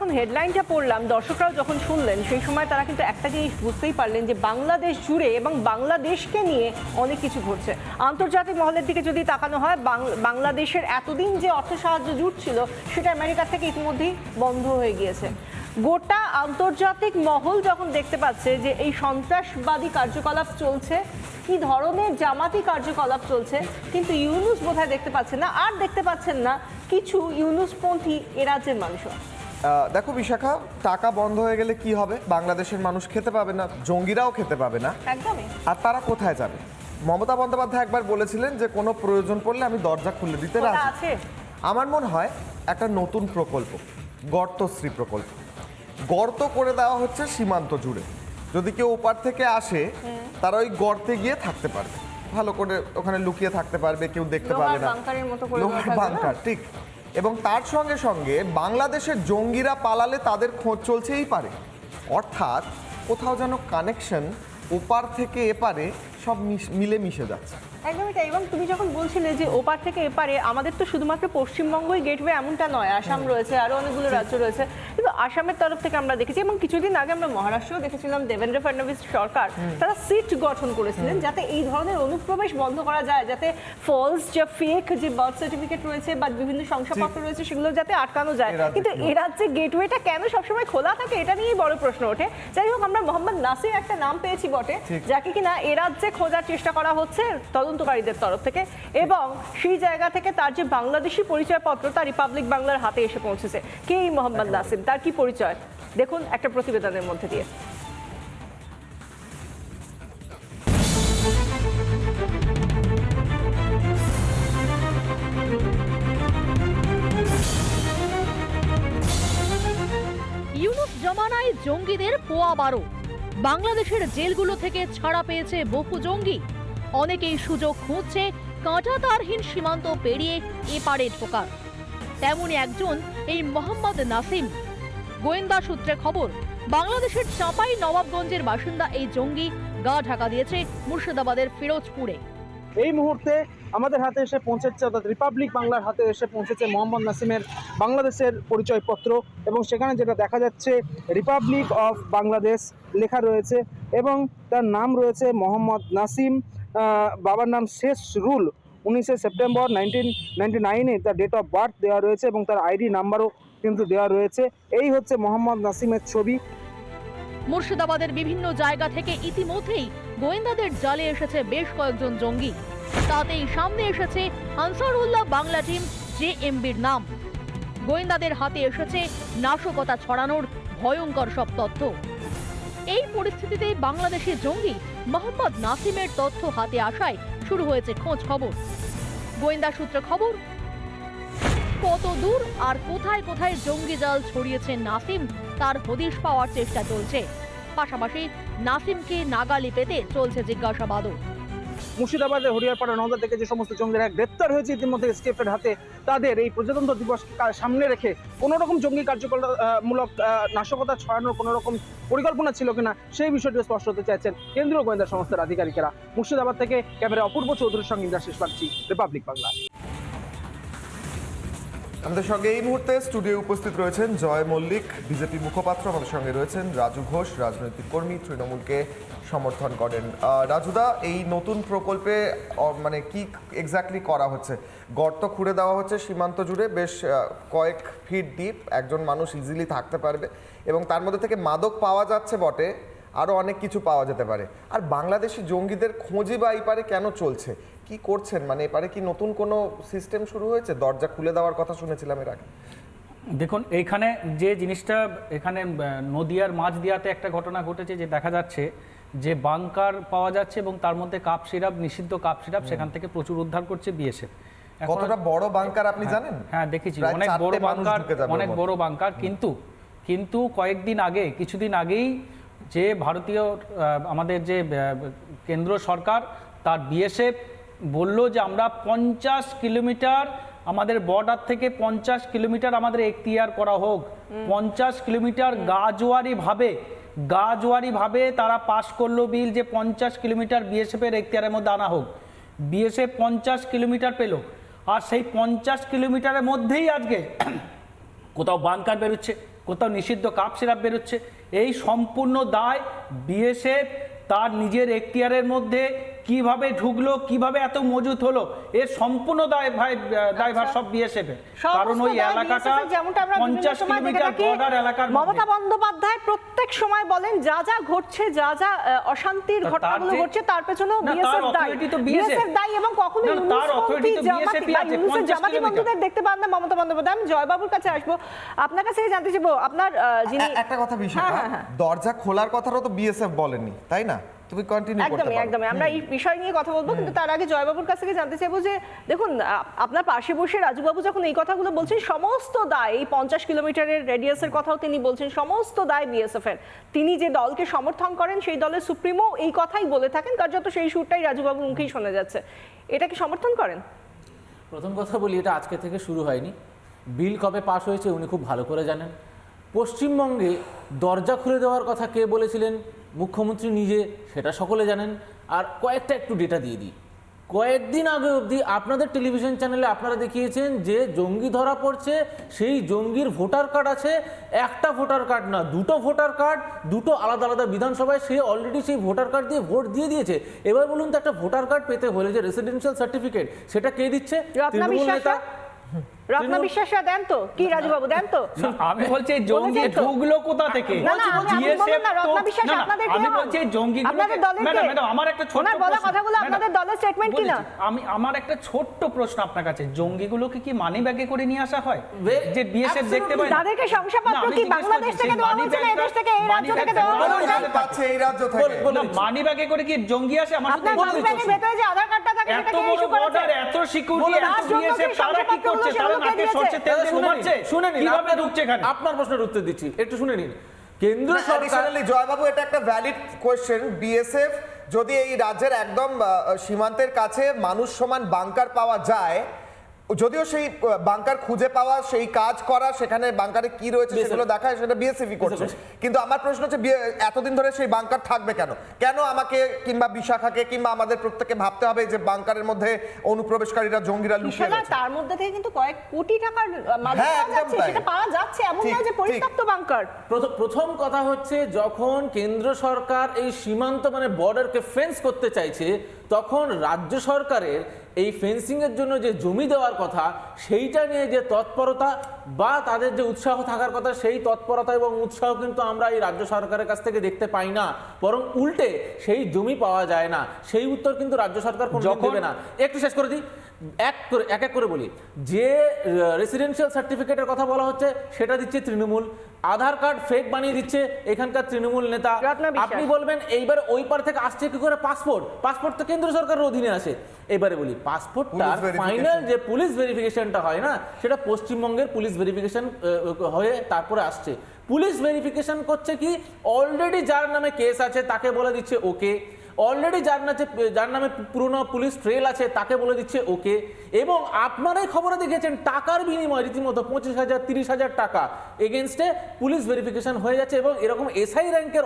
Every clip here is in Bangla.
যখন হেডলাইনটা পড়লাম দর্শকরাও যখন শুনলেন সেই সময় তারা কিন্তু একটা জিনিস বুঝতেই পারলেন যে বাংলাদেশ জুড়ে এবং বাংলাদেশকে নিয়ে অনেক কিছু ঘটছে। আন্তর্জাতিক মহলের দিকে যদি তাকানো হয় বাংলাদেশের এতদিন যে অর্থ সাহায্য জুটছিল সেটা আমেরিকা থেকে ইতিমধ্যেই বন্ধ হয়ে গিয়েছে। গোটা আন্তর্জাতিক মহল যখন দেখতে পাচ্ছে যে এই সন্ত্রাসবাদী কার্যকলাপ চলছে কি ধরনের জামাতি কার্যকলাপ চলছে কিন্তু ইউনুস বোধহয় দেখতে পাচ্ছেন না আর দেখতে পাচ্ছেন না কিছু ইউনুসপন্থী এ রাজ্যের মানুষও। আহ, দেখো বিশাখা টাকা বন্ধ হয়ে গেলে কি হবে? বাংলাদেশের মানুষ খেতে পাবে না জঙ্গিরাও খেতে পাবে না। একদমই। আর তারা কোথায় যাবে? মমতা বন্দ্যোপাধ্যায় একবার বলেছিলেন যে কোনো প্রয়োজন পড়লে আমি দরজা খুলে দিতে রাজি। আছে? আমার মনে হয় একটা নতুন প্রকল্প গর্তশ্রী প্রকল্প। গর্ত করে দেওয়া হচ্ছে সীমান্ত জুড়ে। যদি কেউ ওপার থেকে আসে তারা ওই গর্তে গিয়ে থাকতে পারবে। ভালো করে ওখানে লুকিয়ে থাকতে পারবে কেউ দেখতে পারবে না? বাংকার ঠিক। এবং তার সঙ্গে সঙ্গে বাংলাদেশের জঙ্গিরা পালালে তাদের খোঁজ চলছেই পারে। অর্থাৎ কোথাও যেন কানেকশন ওপার থেকে এপারে সব মিশ- মিলে মিশে যাচ্ছে। একদমই তাই এবং তুমি যখন বলছিলে যে ওপার থেকে এপারে আমাদের তো শুধুমাত্র পশ্চিমবঙ্গই গেটওয়ে এমনটা নয় আসাম রয়েছে আরও অনেকগুলো রাজ্য রয়েছে। কিন্তু আসামের তরফ থেকে আমরা দেখেছি এবং কিছুদিন আগে আমরা মহারাষ্ট্রেও দেখেছিলাম দেবেন্দ্র ফডনবিস সরকার তারা সিট গঠন করেছিলেন যাতে এই ধরনের অনুপ্রবেশ বন্ধ করা যায় যাতে ফলস যে ফেক যে বার্থ সার্টিফিকেট রয়েছে বা বিভিন্ন শংসাপত্র রয়েছে সেগুলো যাতে আটকানো যায়। কিন্তু এ রাজ্যে গেটওয়েটা কেন সবসময় খোলা থাকে এটা নিয়েই বড় প্রশ্ন ওঠে। যাই হোক আমরা মোহাম্মদ নাসির একটা নাম পেয়েছি বটে। যাকে কিনা এ রাজ্যে খোঁজার চেষ্টা করা হচ্ছে তদন্তকারীদের তরফ থেকে এবং সেই জায়গা থেকে তার যে বাংলাদেশি পরিচয়পত্র তা রিপাবলিক বাংলার হাতে এসে পৌঁছেছে। কে এই মোহাম্মদ নাসিম তার কি পরিচয়? দেখুন একটা প্রতিবেদনের মধ্যে দিয়ে। ইউনুস জমানায় জঙ্গিদের পোয়া বারো। বাংলাদেশের জেলগুলো থেকে ছাড়া পেয়েছে বহু জঙ্গি। অনেকেই সুযোগ খুঁজছে কাঁটাতারহীন সীমান্ত পেরিয়ে এপারে ঢোকার। তেমনই একজন এই মোহাম্মদ নাসিম গোয়েন্দা সূত্রে খবর, বাংলাদেশের চাঁপাই নবাবগঞ্জের বাসিন্দা এই জঙ্গি গা ঢাকা দিয়েছে মুর্শিদাবাদের ফিরোজপুরে। এই মুহূর্তে আমাদের হাতে এসে পৌঁছেছে অর্থাৎ রিপাবলিক বাংলার হাতে এসে পৌঁছেছে মোহাম্মদ নাসিমের বাংলাদেশের পরিচয়পত্র এবং সেখানে যেটা দেখা যাচ্ছে, রিপাবলিক অফ বাংলাদেশ লেখা রয়েছে এবং তার নাম রয়েছে মোহাম্মদ নাসিম বাবার নাম শেষ রুল উনিশে সেপ্টেম্বর নাইনটিন নাইনটি নাইনে তার ডেট অফ বার্থ দেওয়া রয়েছে এবং তার আইডি নাম্বারও কিন্তু দেওয়া রয়েছে। এই হচ্ছে মোহাম্মদ নাসিমের ছবি। মুর্শিদাবাদের বিভিন্ন জায়গা থেকে ইতিমধ্যেই গোয়েন্দাদের জালে এসেছে বেশ কয়েকজন জঙ্গি। তাতেই সামনে এসেছে আনসারউল্লাহ বাংলা টিম জে এমবির নাম। গোয়েন্দাদের হাতে এসেছে নাশকতা ছড়ানোর ভয়ঙ্কর সব তথ্য। এই পরিস্থিতিতে বাংলাদেশের জঙ্গি মোহাম্মদ নাসিমের তথ্য হাতে আসায় শুরু হয়েছে খোঁজ খবর। গোয়েন্দা সূত্রে খবর কত দূর আর কোথায় কোথায় জঙ্গি জাল ছড়িয়েছে নাসিম, তার হদিশ পাওয়ার চেষ্টা চলছে। পাশাপাশি নাসিমকে নাগালি পেতে চলছে জিজ্ঞাসাবাদও। মুর্শিদাবাদের হরিয়ারপাড়া নওদা থেকে যে সমস্ত জঙ্গিরা গ্রেপ্তার হয়েছে, ইতিমধ্যে এসকেপের হাতে তাদের এই প্রজাতন্ত্র দিবস সামনে রেখে কোনো রকম জঙ্গি কার্যকলাপমূলক নাশকতা ছড়ানোর কোনো রকম পরিকল্পনা ছিল কিনা, সেই বিষয়টি স্পষ্ট হতে চাইছেন কেন্দ্রীয় গোয়েন্দা সংস্থার আধিকারিকেরা। মুর্শিদাবাদ থেকে ক্যামেরা অপূর্ব চৌধুরীর সঙ্গে ইন্দ্রাশিস পাচ্ছি রিপাবলিক বাংলা। আমাদের সঙ্গে এই মুহূর্তে স্টুডিও উপস্থিত রয়েছেন জয় মল্লিক, বিজেপি মুখপাত্র। আমাদের সঙ্গে রয়েছেন রাজু ঘোষ, রাজনৈতিক কর্মী, তৃণমূলকে সমর্থন করেন। রাজুদা, এই নতুন প্রকল্পে মানে কি এক্স্যাক্টলি করা হচ্ছে? গর্ত খুঁড়ে দেওয়া হচ্ছে সীমান্ত জুড়ে, বেশ কয়েক ফিট ডিপ একজন মানুষ ইজিলি থাকতে পারবে এবং তার মধ্যে থেকে মাদক পাওয়া যাচ্ছে বটে আরও অনেক কিছু পাওয়া যেতে পারে। আর বাংলাদেশি জঙ্গিদের খোঁজই বা এই পারে কেন চলছে? কি করছেন? মানে এপারে কি নতুন কোনো সিস্টেম শুরু হয়েছে? দরজা খুলে দেওয়ার কথা শুনেছিলাম এর আগে। দেখুন এইখানে যে জিনিসটা এখানে নদিয়ার মাঝ দিয়াতে একটা ঘটনা ঘটেছে যে দেখা যাচ্ছে যে বাংকার পাওয়া যাচ্ছে এবং তার মধ্যে কাপ সিরাপ নিষিদ্ধ কাপ সিরাপ সেখান থেকে প্রচুর উদ্ধার করছে বিএসএফ। কতটা বড় বাঙ্কার আপনি জানেন? হ্যাঁ দেখেছি। অনেক বড় বাংকার অনেক বড় বাংকার কিন্তু কিন্তু কয়েকদিন আগে কিছুদিন আগেই যে ভারতীয় আমাদের যে কেন্দ্র সরকার তার বিএসএফ বলল যে আমরা পঞ্চাশ কিলোমিটার আমাদের বর্ডার থেকে পঞ্চাশ কিলোমিটার আমাদের এখতিয়ার করা হোক। পঞ্চাশ কিলোমিটার গাজোয়ারি ভাবে গাজোয়ারি ভাবে তারা পাশ করল বিল যে পঞ্চাশ কিলোমিটার বিএসএফ এর এখতিয়ারের মধ্যে আনা হোক। বিএসএফ পঞ্চাশ কিলোমিটার পেল। আর সেই পঞ্চাশ কিলোমিটারের মধ্যেই আজকে কোথাও বানকার বেরোচ্ছে কোথাও নিষিদ্ধ কাপ সিরাপ বেরোচ্ছে। এই সম্পূর্ণ দায় বিএসএফ তার নিজের এখতিয়ারের মধ্যে কীভাবে ঢুকলো কীভাবে এত মজুত হলো এর সম্পূর্ণ দায় ভাই দায়ভার সব বিএসএফ এর। কারণ ওই এলাকাটা পঞ্চাশ কিলোমিটার বর্ডার এলাকার মমতা বন্দ্যোপাধ্যায় প্রত্যেক সময় বলেন যা যা ঘটছে যা যা অশান্তির ঘটনাগুলো ঘটছে তার পেছনেও না, তার বিএসএফ দায়ী। বিএসএফ দায়ী এবং কখনো তার authority তো জামাতি BSF ই বা আছে, ইউনুসের 50 জামাতি বন্ধুদের দেখতে পান না মমতা বন্দ্যোপাধ্যায়। আমি জয়বাবুর কাছে আসব। আপনার কাছে জানতে চাইব আপনার যিনি একটা কথা বিষয় হ্যাঁ, হ্যাঁ, হ্যাঁ। দরজা খোলার কথাটাও তো বিএসএফ বলেনি তাই না? তুমি কন্টিনিউ করতে একদমই একদমই। আমরা এই বিষয় নিয়ে কথা বলব কিন্তু তার আগে জয়বাবুর কাছ থেকে জানতে চাইব যে দেখুন আপনার পাশে বসে রাজুবাবু যখন এই কথাগুলো বলছেন সমস্ত দায় এই পঞ্চাশ কিলোমিটারের রেডিয়াসের কথাও তিনি বলছেন সমস্ত দায় বিএসএফ এর। তিনি যে দলকে সমর্থন করেন সেই দলের সুপ্রিমো এই কথাই বলে থাকেন কার্যত সেই সুরটাই রাজুবাবুর মুখেই শোনা যাচ্ছে। এটা কি সমর্থন করেন? প্রথম কথা বলি এটা আজকে থেকে শুরু হয়নি। বিল কবে পাশ হয়েছে উনি খুব ভালো করে জানেন। পশ্চিমবঙ্গে দরজা খুলে দেওয়ার কথা কে বলেছিলেন? মুখ্যমন্ত্রী নিজে সেটা সকলে জানেন। আর কয়েকটা একটু ডেটা দিয়ে দিই। কয়েকদিন আগে অবধি আপনাদের টেলিভিশন চ্যানেলে আপনারা দেখিয়েছেন যে জঙ্গি ধরা পড়ছে সেই জঙ্গির ভোটার কার্ড আছে। একটা ভোটার কার্ড না দুটো ভোটার কার্ড দুটো আলাদা আলাদা বিধানসভায় সে অলরেডি সেই ভোটার কার্ড দিয়ে ভোট দিয়ে দিয়েছে। এবার বলুন তো একটা ভোটার কার্ড পেতে হলে যে রেসিডেন্সিয়াল সার্টিফিকেট সেটা কে দিচ্ছে? তৃণমূল নেতা রত্না বিশ্বাসরা দেন তো? কি রাজুবাবু দেন তো? আমি বলছি জঙ্গি ঢুকলো কোথা থেকে? আমি- বলুন কে? বলছি জঙ্গি কে? আমার একটা প্রশ্ন- কথাগুলো আপনাদের দলের statement কি না? আমি আমার একটা ছোট্ট প্রশ্ন আপনার কাছে। জঙ্গিগুলোকে কি মানি ব্যাগে করে নিয়ে আসা হয়? যে বিএসএফ দেখতে পায় তাদেরকে শংসাপত্র কি বাংলাদেশ থেকে দেওয়া হচ্ছে না এদেশ থেকে এই রাজ্য থেকে দেওয়া হচ্ছে? পাচ্ছে এই রাজ্য থেকে। না, মানি ব্যাগে করে কি জঙ্গি আসে? আমার আপনার শুধু ভেতরে যে আধার কার্ডটা থাকে এত সেটাকে ইস্যু করেছে? এত সিকিউরিটি বিএসএফ তারা কি করছে? তারা কে নাকে সরছে তেল দিয়ে ঘুমাচ্ছে? শুনে নিন কীভাবে আপনার- ঢুকছে এখানে? আপনার প্রশ্নের উত্তর দিচ্ছি একটু শুনে নিন। কেন্দ্র সরকার জয়বাবু এটা একটা ভ্যালিড কোয়েশ্চেন বিএসএফ যদি এই রাজ্যের একদম আহ, সীমান্তের কাছে মানুষ সমান বাংকার পাওয়া যায় যদিও সেই বাংকার খুঁজে পাওয়া সেই কাজ করা সেখানে বাংকারে কি রয়েছে সেগুলো দেখা সেটা বিএসএফই করছে। কিন্তু আমার প্রশ্ন হচ্ছে এতদিন ধরে সেই বাংকার থাকবে কেন? কেন আমাকে কিংবা বিশাখাকে কিংবা আমাদের প্রত্যেককে ভাবতে হবে যে বাংকারের মধ্যে অনুপ্রবেশকারীরা জঙ্গিরা লুকিয়ে রয়েছে? তার মধ্যে থেকে কিন্তু কয়েক কোটি টাকার মাদক হ্যাঁ, পাওয়া যাচ্ছে সেটা পাওয়া যাচ্ছে এমন নয় যে। পরিত্যক্ত বাংকার। প্রথম- প্রথম কথা হচ্ছে যখন কেন্দ্র সরকার এই সীমান্ত মানে বর্ডারকে ফেন্স করতে চাইছে তখন রাজ্য সরকারের এই ফেন্সিংয়ের জন্য যে জমি দেওয়ার কথা সেইটা নিয়ে যে তৎপরতা বা তাদের যে উৎসাহ থাকার কথা সেই তৎপরতা এবং উৎসাহ কিন্তু আমরা এই রাজ্য সরকারের কাছ থেকে দেখতে পাই না। বরং উল্টে সেই জমি পাওয়া যায় না। সেই উত্তর কিন্তু রাজ্য সরকার দেবে না। একটু শেষ করে দিই। এক করে এক এক করে বলি। যে রেসিডেন্সিয়াল সার্টিফিকেটের কথা বলা হচ্ছে সেটা দিচ্ছে তৃণমূল। আধার কার্ড ফেক বানিয়ে দিচ্ছে এখানকার তৃণমূল নেতা। আপনি বলবেন এইবার ওই পার থেকে আসছে কি করে পাসপোর্ট পাসপোর্ট তো কেন্দ্র সরকারের অধীনে আসে। এবারে বলি পাসপোর্টটা ফাইনাল যে পুলিশ ভেরিফিকেশনটা হয় না সেটা পশ্চিমবঙ্গের পুলিশ ভেরিফিকেশন হয়ে তারপরে আসছে। পুলিশ ভেরিফিকেশন করছে কি অলরেডি যার নামে কেস আছে তাকে বলে দিচ্ছে ওকে অলরেডি যার নাচে যার নামে পুরনো পুলিশ ট্রেল আছে তাকে বলে দিচ্ছে ওকে এবং আপনারাই খবরে দেখেছেন টাকার বিনিময়ে রীতিমতো পঁচিশ হাজার তিরিশ হাজার টাকা এগেনস্টে পুলিশ ভেরিফিকেশন হয়ে যাচ্ছে এবং এরকম এসআই র্যাঙ্কের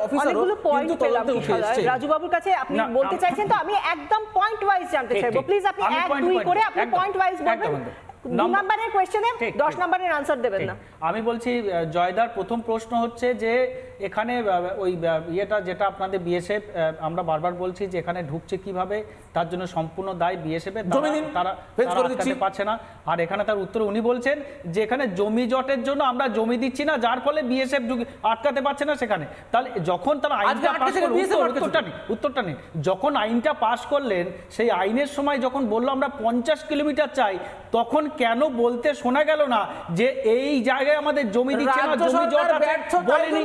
পয়েন্ট কিন্তু তদন্তে উঠে। এসছে। রাজুবাবুর কাছে আপনি বলতে চাইছেন তো আমি একদম পয়েন্ট ওয়াইজ জানতে চাইব। প্লিজ আপনি এক দুই করে আপনি পয়েন্ট ওয়াইজ বলবেন। নাম্বারের কোয়েশ্চেনে। নাম্বারের আনসার দেবেন না। আমি বলছি জয়দার প্রথম প্রশ্ন হচ্ছে যে এখানে ওই ইয়েটা যেটা আপনাদের বিএসএফ আমরা বারবার বলছি যে এখানে ঢুকছে কীভাবে তার জন্য সম্পূর্ণ দায় বিএসএফ এর তারা পারছে না। আর এখানে তার উত্তর উনি বলছেন যে এখানে জমি জটের জন্য আমরা জমি দিচ্ছি না যার ফলে বিএসএফ আটকাতে পারছে না সেখানে। তাহলে যখন তারা আইনটা পাস। উত্তরটা নেই উত্তরটা নেই যখন আইনটা পাস করলেন সেই আইনের সময় যখন বলল আমরা পঞ্চাশ কিলোমিটার চাই তখন কেন বলতে শোনা গেল না যে এই জায়গায় আমাদের জমি দিচ্ছে না জমি জট বলেনি।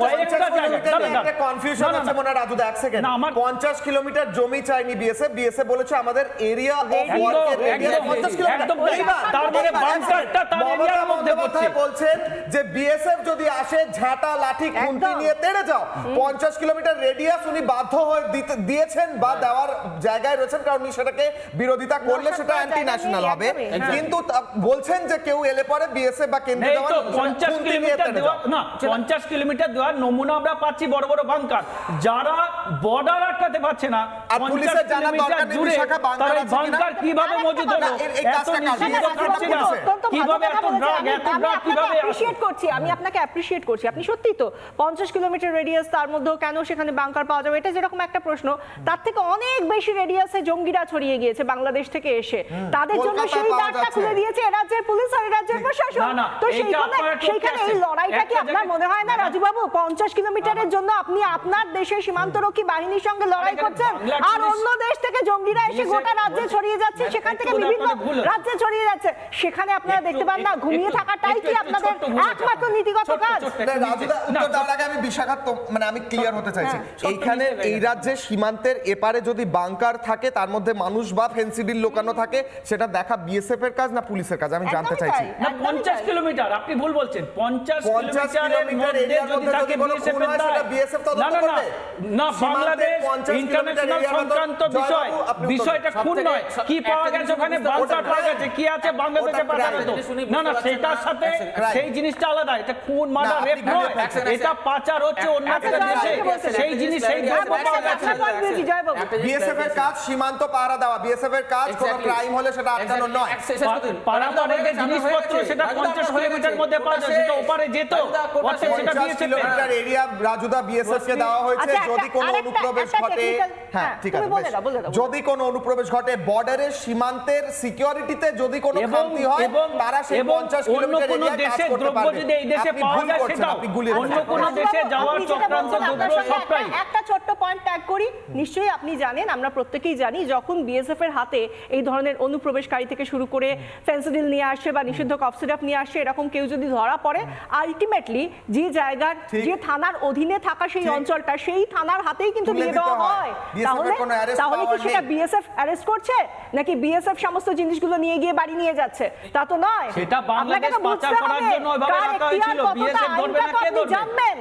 জন্য তো আচ্ছা কয়েকটা পঞ্চাশ জায়গায় কিলোমিটার দাঁড়ান, নিয়ে একটা দাঁড়ান। কনফিউশন না, না, আছে মনে হয় রাজুদা এক সেকেন্ড না, আমার- পঞ্চাশ কিলোমিটার জমি চাইনি বিএসএফ বিএসএফ বলেছে আমাদের এরিয়া অফ একদম, ওয়ার্কের 50 কিলোমিটার। একদম তাই। এইবার- তার মানে বাংকারটা তার এরিয়ার মধ্যে বন্দ্যোপাধ্যায় বলছেন যে বিএসএফ যদি আসে ঝাঁটা লাঠি খুন্তি নিয়ে তেড়ে যাও। পঞ্চাশ কিলোমিটার রেডিয়াস উনি বাধ্য হয়ে দিয়েছেন বা দেওয়ার জায়গায় রয়েছেন কারণ উনি সেটাকে বিরোধিতা করলে সেটা অ্যান্টি ন্যাশনাল হবে। হ্যাঁ। কিন্তু বলছেন যে কেউ এলে পরে বিএসএফ বা কেন্দ্রীয় জওয়ান কিলোমিটার। না পঞ্চাশ কিলোমিটার দেওয়ার নমুনা আমরা পাচ্ছি বড় বড় বাংকার। যারা বর্ডার আটকাতে পারছে না বাংকার কীভাবে মজুদ হলো? এত। অত্যন্ত ভালো কীভাবে এত ড্রাগ এত ড্রাগ কীভাবে appreciate করছি আমি আপনাকে অ্যাপ্রিসিয়েট করছি। আপনি সত্যি তো পঞ্চাশ কিলোমিটার রেডিয়াস তার মধ্যেও কেন সেখানে বাংকার পাওয়া যাবে? এটা যেরকম একটা প্রশ্ন তার থেকে অনেক বেশি রেডিয়াসে জঙ্গিরা ছড়িয়ে গিয়েছে বাংলাদেশ থেকে এসে। তাদের জন্য সেই দ্বারটা খুলে দিয়েছে রাজ্যের পুলিশ আর প্রশাসন। না, না, তো সেইখানে সেইখানে এই লড়াইটা কি আপনার মনে হয় না রাজুবাবু পঞ্চাশ কিলোমিটারের জন্য আপনি আপনার দেশের সীমান্তরক্ষী বাহিনীর সঙ্গে লড়াই করছেন? আর অন্য দেশ থেকে জঙ্গিরা এসে গোটা রাজ্যে ছড়িয়ে যাচ্ছে সেখান থেকে বিভিন্ন। রাজ্যে ছড়িয়ে যাচ্ছে। সেখানে আপনারা দেখতে পান না ঘুমিয়ে থাকাটাই কি আপনাদের একমাত্র নীতিগত কাজ? আমি বিশাখাত মানে আমি ক্লিয়ার হতে চাইছি। হ্যাঁ, এইখানে এই রাজ্যে সীমান্তের এপারে যদি বাংকার থাকে তার মধ্যে মানুষ বা ফেন্সিডিল লোকানো থাকে সেটা দেখা বিএসএফ এর কাজ না পুলিশের কাজ? আমি জানতে চাইছি। পঞ্চাশ। কিলোমিটার আপনি ভুল বলছেন। পঞ্চাশ 50 কিলোমিটারের মধ্যে যদি কোনো বিএসএফ না না না। না বাংলাদেশ ইন্টারন্যাশনাল সংক্রান্ত বিষয়। বিষয়টা খুন নয়। কি পাওয়া গেছে ওখানে? বাংকার পাওয়া গেছে। কি আছে? বাংলাদেশে পাঠানো তো। না না সেটার সাথে সেই জিনিসটা আলাদা। এটা খুন মার্ডার রেপ নয়। এটা পাচার হচ্ছে অন্য একটা দেশে। সেই জিনিস সেই দ্রব্য পাওয়া জিনিস বিএসএফ এর কাজ সীমান্ত পাহারা দেওয়া। বিএসএফ এর কাজ কোনো. ক্রাইম হলে সেটা আটকানো নয়। যে রাজুদা, জিনিসপত্র। সেটা রাজুদা, পঞ্চাশ আপনার কিলোমিটার মধ্যে পাওয়া যায় সেটা ওপারে যেত অর্থাৎ সেটা বিএসএফ কিলোমিটার এরিয়া রাজুদা বিএসএফ কে দেওয়া হয়েছে। আচ্ছা, একটা- যদি কোনো অনুপ্রবেশ ঘটে technical- হ্যাঁ হ্যাঁ, ঠিক আছে যদি কোনো অনুপ্রবেশ ঘটে বর্ডারের সীমান্তের সিকিউরিটিতে যদি কোনো খামতি হয় এবং তারা সেই এবং 50 কিলোমিটার কোনো কাজ করতে পারবে। যদি এই দেশে পাওয়া যায় করছেন, সেটাও। আপনি গুলিয়ে অন্য দিচ্ছেন। দেশে যাওয়ার চক্রান্ত দ্রব্য সবটাই একটা- একটা ছোট্ট পয়েন্ট ট্যাগ করি। নিশ্চয়ই আপনি জানেন আমরা প্রত্যেকেই জানি যখন বিএসএফ এর হাতে এই ধরনের অনুপ্রবেশকারী থেকে শুরু করে ফেন্সিডিল নিয়ে আসে বা নিষিদ্ধ কফ সিরাপ নিয়ে আসে এরকম কেউ যদি ধরা পড়ে আলটিমেটলি যে জায়গার যে থানার অধীনে থাকা সেই অঞ্চলটা সেই থানার হাতেই কিন্তু দিয়ে দেওয়া হয়। তাহলে তাহলে কি সেটা বিএসএফ অ্যারেস্ট করছে নাকি বিএসএফ সমস্ত জিনিসগুলো নিয়ে গিয়ে বাড়ি নিয়ে যাচ্ছে? তা তো নয়। সেটা বাংলাদেশ পাচার করার জন্য ওইভাবে রাখা হয়েছিল। BSF ধরবে না, কে আপনি ধরবে? জানবেন।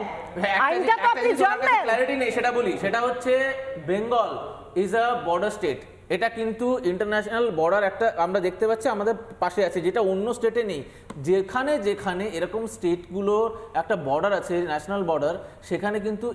আইনটা তো আপনি জানবেন। ক্ল্যারিটি নেই সেটা বলি। সেটা হচ্ছে Bengal is a border state এটা কিন্তু ইন্টারন্যাশনাল বর্ডার একটা আমরা দেখতে পাচ্ছি, আমাদের পাশে আছে, যেটা অন্য স্টেটে নেই। যেখানে যেখানে এরকম স্টেটগুলো একটা বর্ডার আছে ন্যাশনাল বর্ডার সেখানে কিন্তু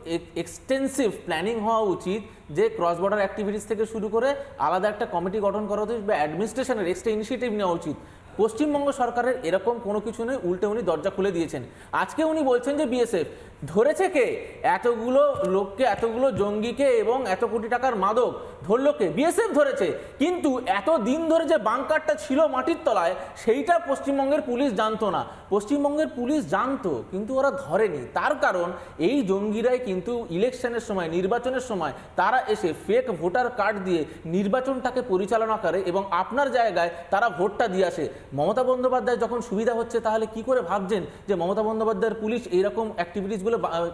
এক্সটেন্সিভ প্ল্যানিং হওয়া উচিত যে ক্রস বর্ডার অ্যাক্টিভিটিস থেকে শুরু করে আলাদা একটা কমিটি গঠন করা উচিত বা অ্যাডমিনিস্ট্রেশনের এক্সট্রা ইনিশিয়েটিভ নেওয়া উচিত। পশ্চিমবঙ্গ সরকারের এরকম কোনো কিছু নেই, উল্টে উনি দরজা খুলে দিয়েছেন। আজকে উনি বলছেন যে বিএসএফ ধরেছে কে? এতগুলো লোককে, এতগুলো জঙ্গিকে এবং এত কোটি টাকার মাদক ধরলো কে? বিএসএফ ধরেছে। কিন্তু এত দিন ধরে যে বাংকারটা ছিল মাটির তলায়, সেইটা পশ্চিমবঙ্গের পুলিশ জানতো না। পশ্চিমবঙ্গের পুলিশ জানতো, কিন্তু ওরা ধরেনি। তার কারণ, এই জঙ্গিরাই কিন্তু ইলেকশনের সময়, নির্বাচনের সময়, তারা এসে ফেক ভোটার কার্ড দিয়ে নির্বাচনটাকে পরিচালনা করে এবং আপনার জায়গায় তারা ভোটটা দিয়ে আসে। মমতা বন্দ্যোপাধ্যায় যখন সুবিধা হচ্ছে, তাহলে কি করে ভাবছেন যে মমতা বন্দ্যোপাধ্যায়ের পুলিশ এইরকম অ্যাক্টিভিটিসগুলো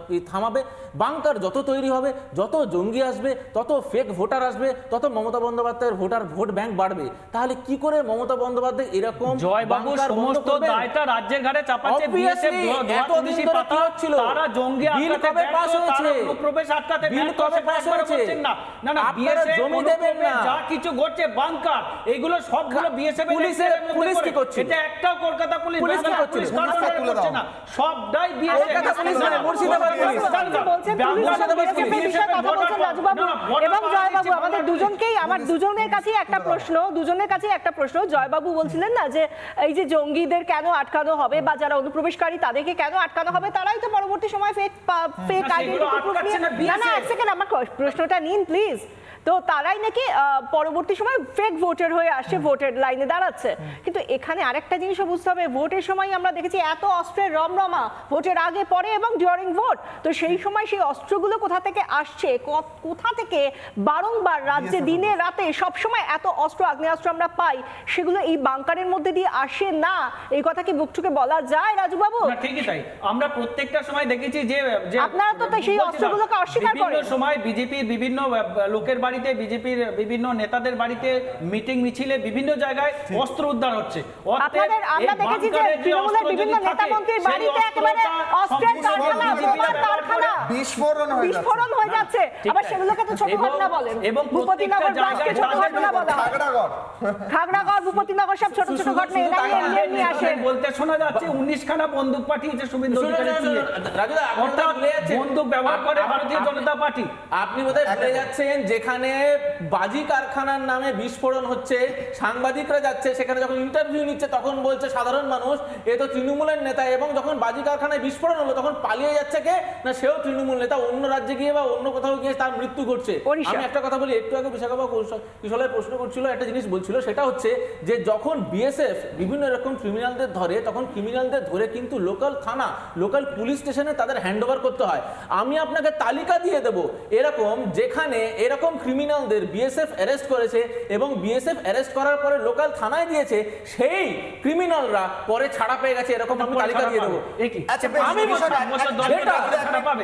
এই থামাবে বাংকার যত তৈরি হবে যত জঙ্গি আসবে তত ফেক ভোটার আসবে তত মমতা বন্দ্যোপাধ্যায়ের ভোটার ভোট ব্যাংক বাড়বে তাহলে কি করে মমতা বন্দ্যোপাধ্যায় এরকম জয়বাবু সমস্ত দায়টা রাজ্যের ঘাড়ে চাপাচ্ছে বিএসএফ এতদিন ধরে হচ্ছিল? তারা জঙ্গি আটকাতে পাস হয়েছে? তারা আটকাতে বিল কবে পাস হয়েছে? না না না আপনারা জমি দেবেন না। যা কিছু ঘটছে বাংকার এগুলো সবগুলো বিএসএফ পুলিশের- পুলিশ কি করছিল? এটা একটাও কলকাতা পুলিশ পুলিশ কি করছে না সবটাই বিএসএফ মুর্শিদাবাদ পুলিশ। বলছেন এবং জয়বাবু আমাদের দুজনকেই আমার দুজনের কাছেই একটা প্রশ্ন দুজনের কাছেই একটা প্রশ্ন। জয়বাবু বলছিলেন না যে এই যে জঙ্গিদের কেন আটকানো হবে বা যারা অনুপ্রবেশকারী তাদেরকে কেন আটকানো হবে তারাই তো পরবর্তী সময় ফেক ফেক আইডেন্টিটি আটকাচ্ছে না না না এক সেকেন্ড আমার প্রশ্নটা নিন প্লিজ তো তারাই নাকি পরবর্তী সময় ফেক ভোটার হয়ে আসছে ভোটের লাইনে দাঁড়াচ্ছে। কিন্তু এখানে আরেকটা জিনিসও বুঝতে হবে ভোটের সময় আমরা দেখেছি এত অস্ত্রের রমরমা ভোটের আগে পরে এবং ডিউরিং ভোট তো সেই সময় সেই অস্ত্রগুলো কোথা থেকে আসছে কোথা থেকে বারংবার রাজ্যে দিনে রাতে সব সময় এত অস্ত্র আগ্নেয়াস্ত্র আমরা পাই সেগুলো এই বাংকারের মধ্যে দিয়ে আসে না? এই কথা কি বুকটুকে বলা যায় রাজুবাবু? না ঠিকই তাই। আমরা প্রত্যেকটা সময় দেখেছি যে আপনারা তো সেই অস্ত্রগুলোকে অস্বীকার বিভিন্ন করেন। সময় বিজেপির বিভিন্ন লোকের বাড়িতে বিজেপির বিভিন্ন নেতাদের বাড়িতে মিটিং মিছিলে বিভিন্ন জায়গায় অস্ত্র উদ্ধার হচ্ছে। আপনাদের আমরা দেখেছি যে তৃণমূলের বিভিন্ন নেতা মন্ত্রীর বাড়িতে একেবারে অস্ত্রের কারখানা, বোমার কারখানা। বিস্ফোরণ হয়ে বিস্ফোরণ হয়ে যাচ্ছে। আবার সেগুলোকে তো ছোট ঘটনা বলেন এবং ভূপতিনগর ব্লাস্টকে ছোট ঘটনা বলা হয়। খাগড়াগড়। খাগড়াগড় ভূপতিনগর সব ছোট ছোট ঘটনা শুধু তাই এনআইএ আসে। বলতে শোনা যাচ্ছে খানা বন্দুক পাঠিয়েছে শুভেন্দু অধিকারী রাজুদা, অর্থাৎ। বন্দুক ব্যবহার করে ভারতীয় জনতা পার্টি। আপনি বোধহয় ভুলে যাচ্ছেন যেখানে বাজি কারখানার নামে বিস্ফোরণ হচ্ছে সাংবাদিকরা যাচ্ছে সেখানে যখন ইন্টারভিউ নিচ্ছে তখন বলছে সাধারণ মানুষ এ তো তৃণমূলের নেতা এবং যখন বাজি কারখানায় বিস্ফোরণ হলো তখন পালিয়ে যাচ্ছে কে? না সেও তৃণমূল নেতা অন্য রাজ্যে গিয়ে বা অন্য কোথাও গিয়ে তার মৃত্যু ঘটছে। আমি একটা কথা বলি একটু আগে বিশাখাবা কিশোরের প্রশ্ন করছিল একটা জিনিস বলছিল সেটা হচ্ছে যে যখন বিএসএফ বিভিন্ন রকম ক্রিমিনালদের ধরে তখন ক্রিমিনালদের ধরে কিন্তু লোকাল থানা লোকাল পুলিশ স্টেশনে তাদের হ্যান্ড করতে হয়। আমি আপনাকে তালিকা দিয়ে দেব এরকম যেখানে এরকম ক্রিমিনালদের বিএসএফ অ্যারেস্ট করেছে এবং বিএসএফ অ্যারেস্ট করার পরে লোকাল থানায় দিয়েছে সেই ক্রিমিনালরা পরে ছাড়া পেয়ে গেছে এরকম আমি তালিকা দিয়ে দেবো? আচ্ছা আমি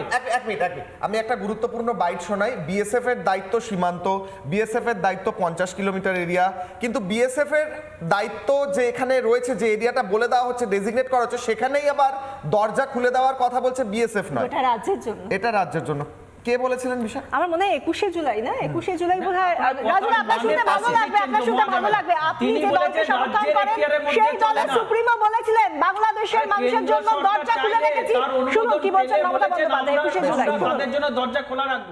এক- এক- মিনিট এক মিনিট। আমি একটা গুরুত্বপূর্ণ বাইট শোনাই। বিএসএফ এর দায়িত্ব সীমান্ত বিএসএফ এর দায়িত্ব পঞ্চাশ কিলোমিটার এরিয়া কিন্তু বিএসএফ এর দায়িত্ব যে এখানে রয়েছে যে এরিয়াটা বলে দেওয়া হচ্ছে ডেজিগনেট করা হচ্ছে সেখানেই আবার দরজা খুলে দেওয়ার কথা বলছে বিএসএফ নয়। ওটা রাজ্যের জন্য। এটা রাজ্যের জন্য। কে বলেছিলেন বিষয়? আমার মনে হয় একুশে জুলাই না? একুশে জুলাই বোধ হয় আপনার আপনার শুনতে ভালো লাগবে আপনার শুনতে ভালো লাগবে। আপনি যে দলকে সমর্থন করেন সেই দলের সুপ্রিমো বলেছিলেন বাংলাদেশের মানুষের জন্য দরজা খুলে রেখেছি। শুনুন কি বলছেন মমতা বন্দ্যোপাধ্যায় একুশে জুলাই। তাদের জন্য দরজা খোলা রাখব।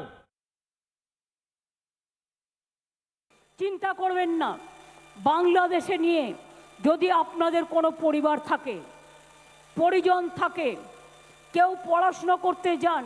চিন্তা করবেন না। বাংলাদেশে নিয়ে যদি আপনাদের কোনো পরিবার থাকে পরিজন থাকে কেউ পড়াশুনো করতে যান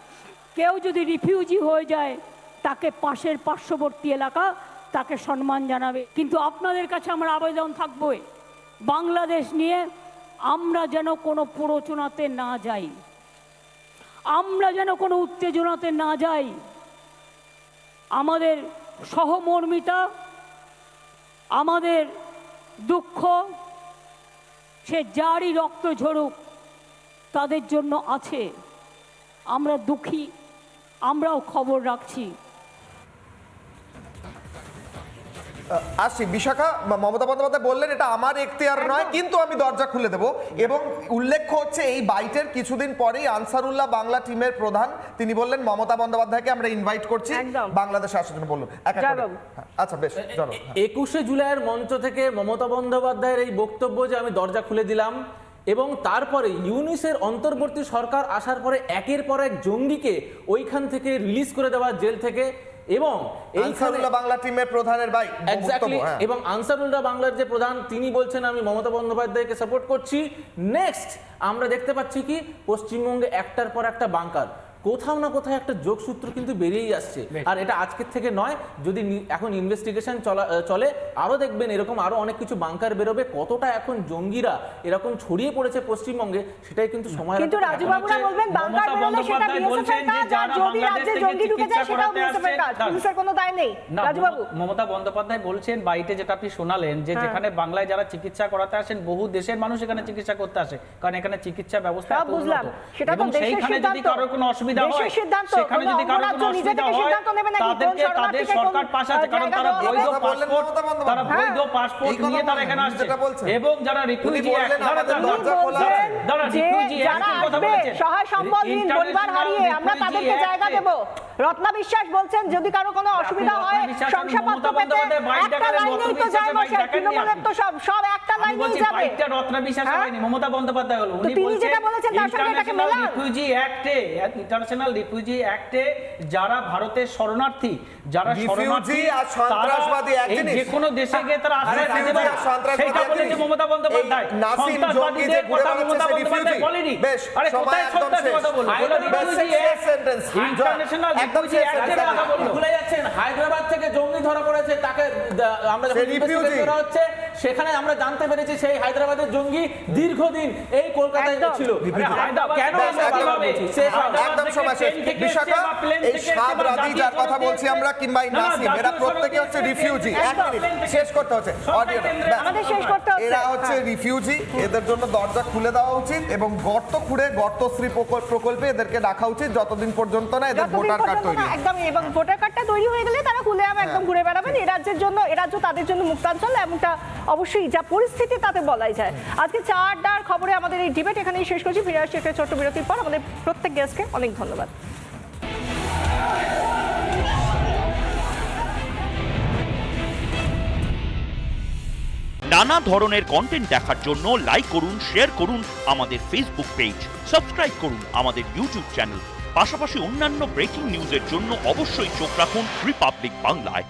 কেউ যদি রিফিউজি হয়ে যায়, তাকে পাশের পার্শ্ববর্তী এলাকা তাকে সম্মান জানাবে। কিন্তু আপনাদের কাছে আমার আবেদন থাকবে, বাংলাদেশ নিয়ে আমরা যেন কোনো প্ররোচনাতে না যাই। আমরা যেন কোনো উত্তেজনাতে না যাই। আমাদের সহমর্মিতা, আমাদের দুঃখ, সে যারই রক্ত ঝরুক, তাদের জন্য আছে। আমরা দুঃখী। আমরাও খবর রাখছি। আসছি। বিশাখা মমতা বন্দ্যোপাধ্যায় বললেন এটা আমার এখতিয়ার নয় কিন্তু আমি দরজা খুলে দেব। এবং উল্লেখ্য হচ্ছে এই বাইটের কিছুদিন পরেই আনসারুল্লাহ বাংলা টিমের প্রধান তিনি বললেন মমতা বন্দ্যোপাধ্যায়কে আমরা ইনভাইট করছি। বাংলাদেশে আসার জন্য বলুন। হ্যাঁ, আচ্ছা বেশ চলো হ্যাঁ। একুশে জুলাইয়ের মঞ্চ থেকে মমতা বন্দ্যোপাধ্যায়ের এই বক্তব্য যে আমি দরজা খুলে দিলাম এবং তারপরে ইউনিসের অন্তর্বর্তী সরকার আসার পরে একের পর এক জঙ্গিকে ওইখান থেকে রিলিজ করে দেওয়া জেল থেকে এবং আনসারুল্লাহ বাংলা টিমের প্রধানের ভাই এক্স্যাক্টলি। এবং আনসারুল্লাহ বাংলার যে প্রধান তিনি বলছেন আমি মমতা বন্দ্যোপাধ্যায়কে সাপোর্ট করছি। নেক্সট আমরা দেখতে পাচ্ছি কি? পশ্চিমবঙ্গে একটার পর একটা বাংকার কোথাও না কোথাও একটা যোগসূত্র কিন্তু বেরিয়েই আসছে। আর এটা আজকের থেকে নয় যদি এখন ইনভেস্টিগেশন চলা চলে আরও দেখবেন এরকম আরও অনেক কিছু বাংকার বেরোবে কতটা এখন জঙ্গিরা এরকম ছড়িয়ে পড়েছে পশ্চিমবঙ্গে সেটাই কিন্তু সময় কিন্তু রাজু বাবুরা বলবেন বাংকার মমতা বেরোলে সেটা বন্দ্যোপাধ্যায় বলছেন যে কাজ আর যদি রাজ্যে জঙ্গি ঢুকে যায় চিকিৎসা সেটাও করাতে বিএসএফ এর আসছে, কাজ। পুলিশের কোনো দায় নেই না রাজু বাবু মমতা বন্দ্যোপাধ্যায় বলছেন বাইটে যেটা আপনি শোনালেন যে হ্যাঁ। যেখানে বাংলায় যারা চিকিৎসা করাতে আসেন বহু দেশের মানুষ এখানে চিকিৎসা করতে আসে। কারণ এখানে চিকিৎসা ব্যবস্থা বুঝলাম। সেটা তো এবং দেশের সেইখানে যদি। কারোর কোনো অসুবিধা হয়। দেশের সেখানে যদি কারও কোনো অসুবিধা হয় তাদেরকে তাদের সরকার পাশ আছে কারণ তারা বৈধ বললেন পাসপোর্ট তারা হ্যাঁ। বৈধ পাসপোর্ট নিয়ে তারা এখানে আসছে। এবং যারা রিফিউজি। যারা রিফিউজি যারা আসবে সহায় সম্বলহীন পরিবার হারিয়ে আমরা তাদেরকে জায়গা দেব। রত্না বিশ্বাস বলছেন যদি কারও কোনো অসুবিধা হয় শংসাপত্র পেতে একটা লাইনেই তো যায় বসে তৃণমূলের তো সব সব একটা লাইনেই যাবে। রত্না বিশ্বাস হ্যাঁ? হয়নি মমতা বন্দ্যোপাধ্যায় হলো। উনি তিনি যেটা বলেছেন তার সঙ্গে এটাকে মেলান। রিফিউজি অ্যাক্টে ইন্টারন্যাশনাল রিফিউজি অ্যাক্টে যারা ভারতের শরণার্থী যারা শরণার্থী আর সন্ত্রাসবাদী এক জিনিস। যে কোনো দেশে গিয়ে তারা আশ্রয় Refugee পেতে পারে। সন্ত্রাসবাদী সেটা বলেছে মমতা বন্দ্যোপাধ্যায়। নাসিম জঙ্গি যে ঘুরে কথা বেড়াচ্ছে মমতা সে বন্দ্যোপাধ্যায় বলেনি। বেশ, আরে কোথায় সন্ত্রাসের কথা। ইন্টারন্যাশনাল একদম। কথা ভুলে যাচ্ছেন হায়দ্রাবাদ থেকে জঙ্গি ধরা পড়েছে তাকে আমরা যখন হচ্ছে সেখানে আমরা জানতে পেরেছি সেই হায়দ্রাবাদের জঙ্গি দীর্ঘদিন এই কলকাতায় ছিল। কেন একদম- বলছি? শেষ হয়। একদম সময় বিশাখা এই সাত রাজি যার কথা বলছি আমরা কিংবা নাসিম এরা প্রত্যেকে হচ্ছে রিফিউজি এক মিনিট শেষ করতে হচ্ছে। অডিও আমাদের শেষ করতে হচ্ছে। এরা হচ্ছে রিফিউজি এদের জন্য দরজা খুলে দেওয়া উচিত এবং গর্ত খুঁড়ে গর্তশ্রী প্রকল্পে এদেরকে রাখা উচিত যতদিন পর্যন্ত না এদের ভোটার কার্ড তৈরি একদম এবং ভোটার কার্ডটা তৈরি হয়ে গেলে তারা খুলে আবার একদম ঘুরে বেড়াবেন। এ রাজ্যের জন্য এ রাজ্য তাদের জন্য মুক্তাঞ্চল এমনটা অবশ্যই যা পরিস্থিতি তাতে বলাই যায়। আজকে চার ডার খবরে আমাদের এই ডিবেট এখানেই শেষ করছি। ফিরে আসছি একটা ছোট্ট বিরতির পর। আমাদের প্রত্যেক গেস্টকে অনেক ধন্যবাদ। নানা ধরনের কন্টেন্ট দেখার জন্য লাইক করুন শেয়ার করুন আমাদের ফেসবুক পেজ সাবস্ক্রাইব করুন আমাদের ইউটিউব চ্যানেল পাশাপাশি অন্যান্য ব্রেকিং নিউজের জন্য অবশ্যই চোখ রাখুন রিপাবলিক বাংলায়